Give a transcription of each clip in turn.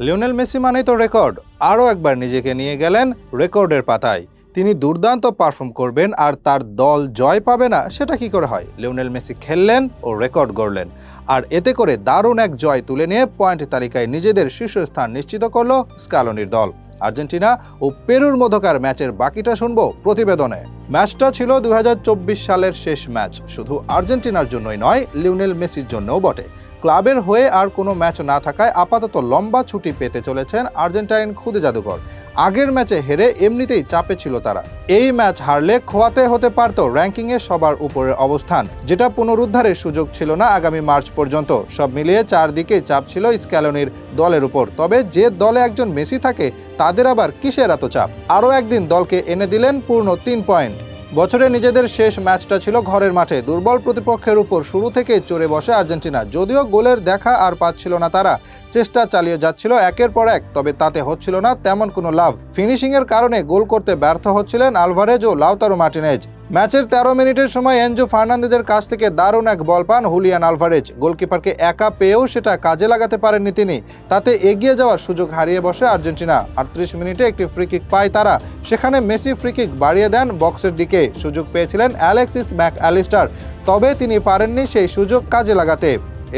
Lionel Messi মানেই তো record. আরও একবার নিজেকে নিয়ে গেলেন রেকর্ডের পাতায়। তিনি দুর্দান্ত পারফর্ম করবেন আর তার দল জয় পাবে না, সেটা কি করে হয়? লিওনেল মেসি খেললেন ও রেকর্ড গড়লেন। আর এতে করে দারুণ এক জয় তুলে নিয়ে পয়েন্ট তালিকায় নিজেদের শীর্ষস্থান নিশ্চিত করল স্কালোনির দল। আর্জেন্টিনা ও পেরুর মধ্যকার ম্যাচের বাকিটা শুনব প্রতিবেদনে। ম্যাচটা ছিল দুই হাজার চব্বিশ সালের শেষ ম্যাচ। শুধু আর্জেন্টিনার জন্যই নয়, লিওনেল মেসির জন্যও বটে। ক্লাবের হয়ে আর কোনো ম্যাচ না থাকায় আপাতত লম্বা ছুটি পেতে চলেছেন আর্জেন্টাইন খুদে জাদুকর আগের ম্যাচে হেরে এমনিতেই চাপে ছিল তারা। এই ম্যাচ হারলে খোয়াতে হতে পারত র্যাঙ্কিংয়ে সবার উপরের অবস্থান, যেটা পুনরুদ্ধারের সুযোগ ছিল না আগামী মার্চ পর্যন্ত। সব মিলিয়ে চারদিকে চাপ ছিল স্ক্যালোনির দলের উপর। তবে যে দলে একজন মেসি থাকে, তাদের আবার কিসের এত চাপ? আরও একদিন দলকে এনে দিলেন পূর্ণ তিন পয়েন্ট। বছরে নিজেদের শেষ ম্যাচটা ছিল ঘরের মাঠে। দুর্বল প্রতিপক্ষের উপর শুরু থেকে চড়ে বসে আর্জেন্টিনা। যদিও গোলের দেখা আর পাচ্ছিল না তারা, চেষ্টা চালিয়ে যাচ্ছিল একের পর এক, তবে তাতে হচ্ছিল না তেমন কোনো লাভ। ফিনিশিংয়ের কারণে গোল করতে ব্যর্থ হচ্ছিলেন আলভারেজ ও লাউতারো মার্টিনেজ। ম্যাচের তেরো মিনিটের সময় এনজো ফার্নান্দেজের কাছ থেকে দারুণ এক বল পান হুলিয়ান আলভারেজ। গোলকিপারকে একা পেয়েও সেটা কাজে লাগাতে পারেননি তিনি। তাতে এগিয়ে যাওয়ার সুযোগ হারিয়ে বসে আর্জেন্টিনা। আটত্রিশ মিনিটে একটি ফ্রিকিক পায় তারা। সেখানে মেসি ফ্রিকিক বাড়িয়ে দেন বক্সের দিকে। সুযোগ পেয়েছিলেন অ্যালেক্সিস ম্যাক অ্যালিস্টার তবে তিনি পারেননি সেই সুযোগ কাজে লাগাতে।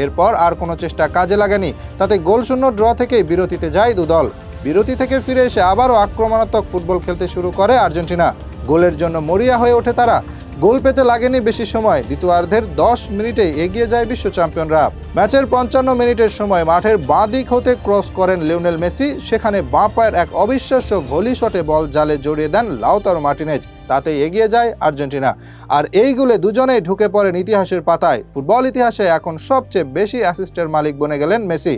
এরপর আর কোনো চেষ্টা কাজে লাগেনি। তাতে গোলশূন্য ড্র থেকে বিরতিতে যায় দুদল। বিরতি থেকে ফিরে এসে আবারও আক্রমণাত্মক ফুটবল খেলতে শুরু করে আর্জেন্টিনা। গোলের জন্য মরিয়া হয়ে ওঠে তারা। গোল পেতে লাগেনি বেশি সময়। দ্বিতীয়ার্ধের দশ মিনিটে এগিয়ে যায় বিশ্ব চ্যাম্পিয়নরা। ম্যাচের পঞ্চান্ন মিনিটের সময় মাঠের বাঁ দিক হতে ক্রস করেন লিওনেল মেসি। সেখানে বাঁ পায়ের এক অবিশ্বাস্য ভলি শটে বল জালে জড়িয়ে দেন লাউতারো মার্টিনেজ। তাতে এগিয়ে যায় আর্জেন্টিনা। আর এই গোলে দুজনেই ঢুকে পড়েন ইতিহাসের পাতায়। ফুটবল ইতিহাসে এখন সবচেয়ে বেশি অ্যাসিস্টের মালিক বনে গেলেন মেসি।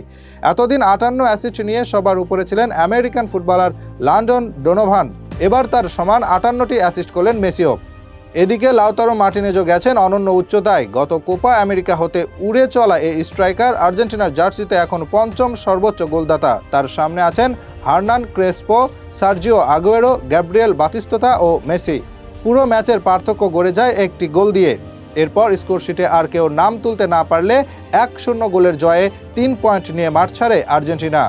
এতদিন আটান্ন অ্যাসিস্ট নিয়ে সবার উপরে ছিলেন আমেরিকান ফুটবলার লন্ডন ডোনোভান। এবার তার সমান আটান্নটি অ্যাসিস্ট করলেন মেসিও। এদিকে লাউতারো মার্টিনেজও গেছেন অনন্য উচ্চতায়। গত কোপা আমেরিকা হতে উড়ে চলা এই স্ট্রাইকার আর্জেন্টিনার জার্সিতে এখন পঞ্চম সর্বোচ্চ গোলদাতা। তার সামনে আছেন Hernan Crespo, Sergio Aguero, Gabriel Batistuta ও মেসি। পুরো ম্যাচের পার্থক্য গড়ে যায় একটি গোল দিয়ে। এরপর স্কোরশিটে আর কেউ নাম তুলতে না পারলে এক শূন্য গোলের জয়ে তিন পয়েন্ট নিয়ে মাঠ ছাড়ে আর্জেন্টিনা।